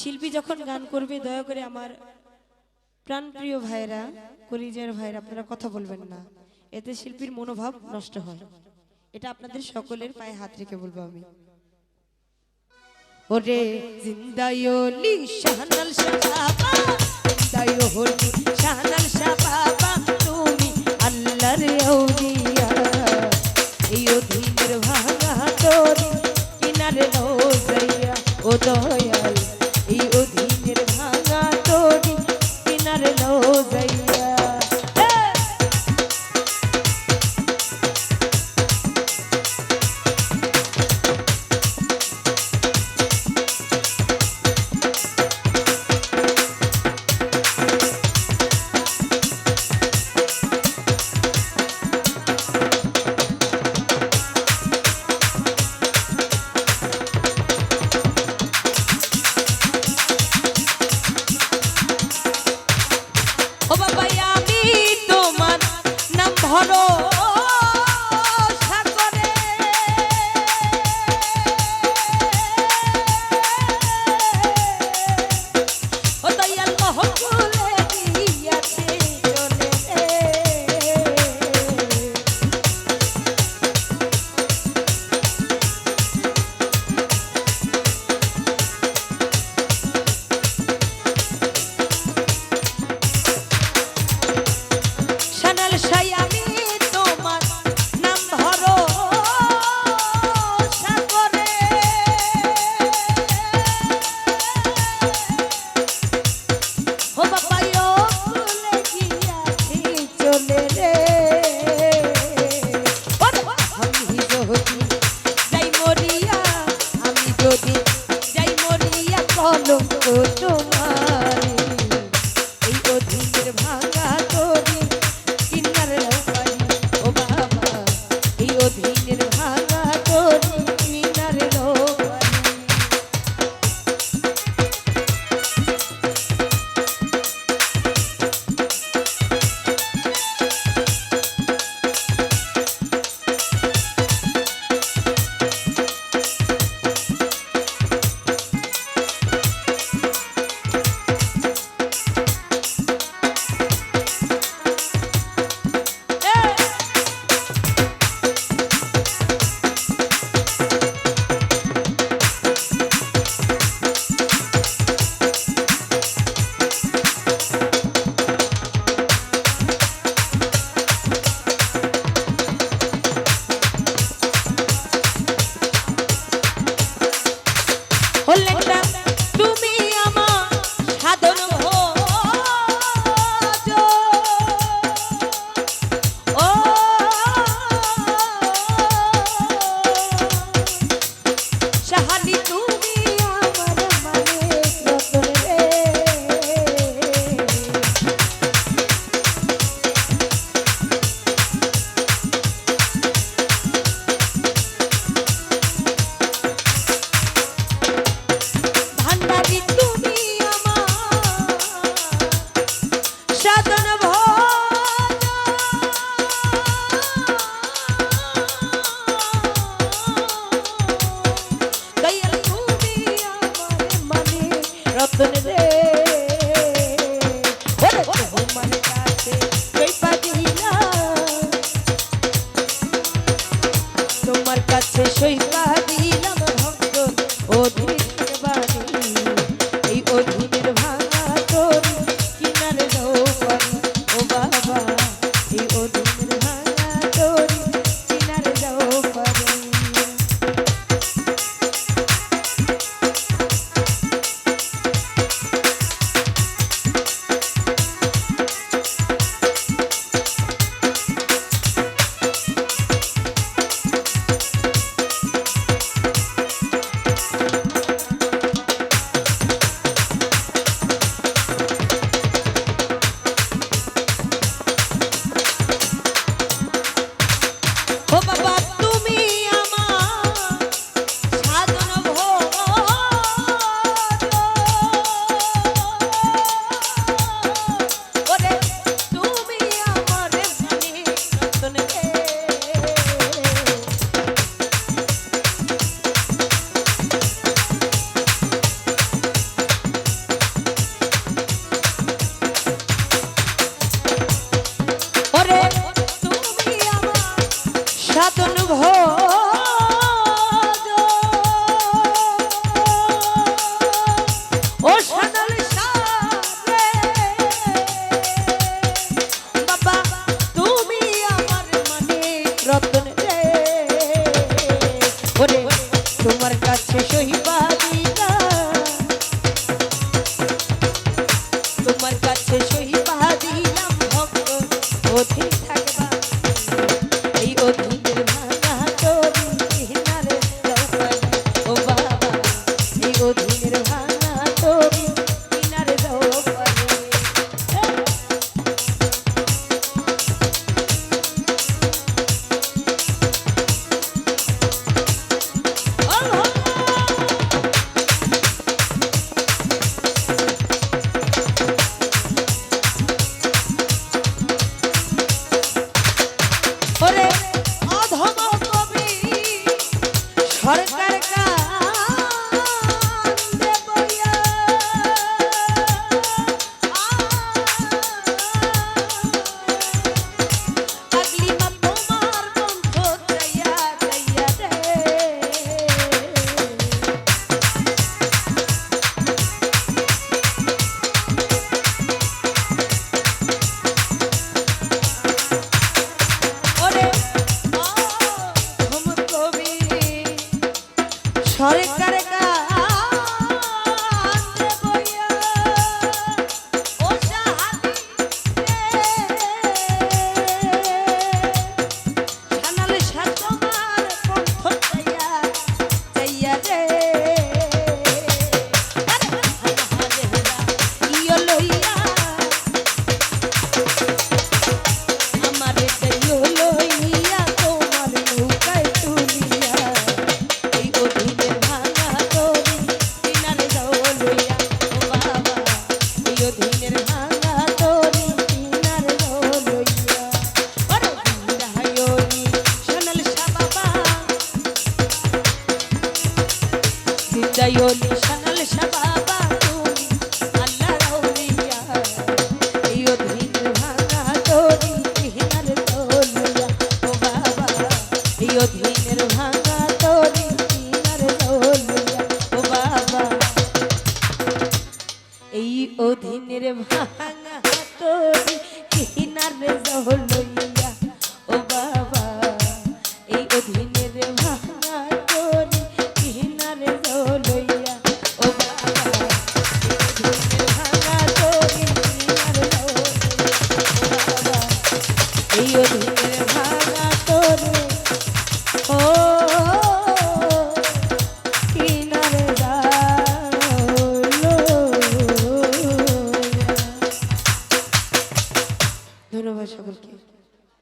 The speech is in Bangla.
শিল্পী যখন গান করবে, দয়া করে আমার প্রাণপ্রিয় ভাইরা করিজের ভাইরা আপনারা কথা বলবেন না। এতে শিল্পীর মনোভাব নষ্ট হয়। এটা আপনাদের সকলের পায়ে হাত রেখে বলব আমি। ওরে জিন্দায়লি শাহনাল শাহাবা জিন্দায়লি শাহনাল শাহাবা তুমি আল্লাহর আউলি day. কাছে সইবা দিলাম ভঙ্গ অধীর পায়নি সানাল সাবা তুমি, আল্লাহ রাউলিয়া এই অধীন ভাঙা তরি তেহনার তলিয়া ও বাবা। এই অধীনের ভাঙা তরি তেহনার তলিয়া ও বাবা। এই অধীনের ভাঙা তরি তেহনার তলিয়া এই